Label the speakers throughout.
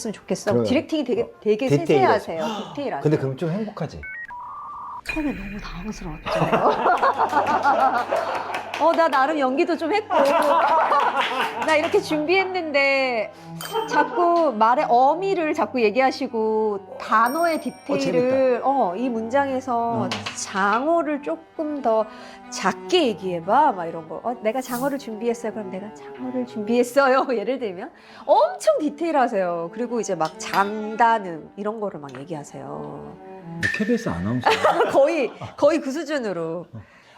Speaker 1: 했으면 좋겠어.
Speaker 2: 그래요.
Speaker 1: 디렉팅이 되게 되게
Speaker 2: 디테일하죠.
Speaker 1: 세세하세요. 디테일하세요.
Speaker 2: 근데 그럼 좀 행복하지.
Speaker 1: 처음에 너무 당황스러웠죠. 어, 나 나름 연기도 좀 했고. 나 이렇게 준비했는데 자꾸 말의 어미를 자꾸 얘기하시고 단어의 디테일을 어, 이 문장에서
Speaker 2: 음.
Speaker 1: 장어를 조금 더 작게 얘기해봐. 막 이런 거. 어, 내가 장어를 준비했어요. 그럼 내가 장어를 준비했어요. 예를 들면 엄청 디테일하세요. 그리고 이제 막 장단음 이런 거를 막 얘기하세요.
Speaker 2: KBS 아나운서.
Speaker 1: 거의 거의 그 수준으로.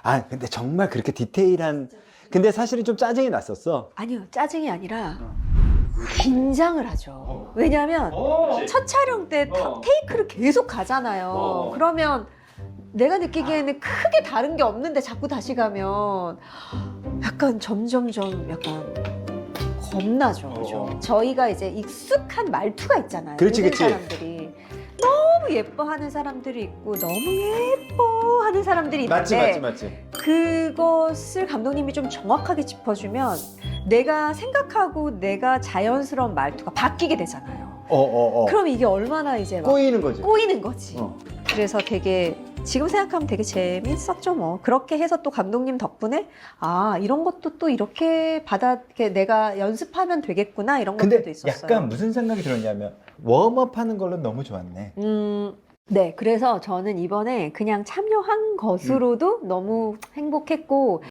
Speaker 2: 아 근데 정말 그렇게 디테일한. 근데 사실은 좀 짜증이 났었어.
Speaker 1: 아니요, 짜증이 아니라 긴장을 하죠. 왜냐하면 첫 촬영 때 타- 테이크를 계속 가잖아요. 그러면 내가 느끼기에는 크게 다른 게 없는데 자꾸 다시 가면 약간 점점점 약간 겁나죠. 그죠? 저희가 이제 익숙한 말투가 있잖아요.
Speaker 2: 그렇지,
Speaker 1: 모든
Speaker 2: 그렇지.
Speaker 1: 사람들이 예뻐하는 사람들이 있고 너무 예뻐 하는 사람들이 있는데
Speaker 2: 맞지 맞지 맞지.
Speaker 1: 그것을 감독님이 좀 정확하게 짚어주면 내가 생각하고 내가 자연스러운 말투가 바뀌게 되잖아요.
Speaker 2: 어 어 어.
Speaker 1: 그럼 이게 얼마나 이제 막
Speaker 2: 꼬이는 거지.
Speaker 1: 꼬이는 거지.
Speaker 2: 어.
Speaker 1: 그래서 되게 지금 생각하면 되게 재밌었죠 뭐 그렇게 해서 또 감독님 덕분에 아 이런 것도 또 이렇게 받아 이렇게 내가 연습하면 되겠구나 이런
Speaker 2: 근데
Speaker 1: 있었어요.
Speaker 2: 약간 무슨 생각이 들었냐면 웜업 하는 걸로 너무 좋았네.
Speaker 1: 음, 네. 그래서 저는 이번에 그냥 참여한 것으로도 너무 행복했고,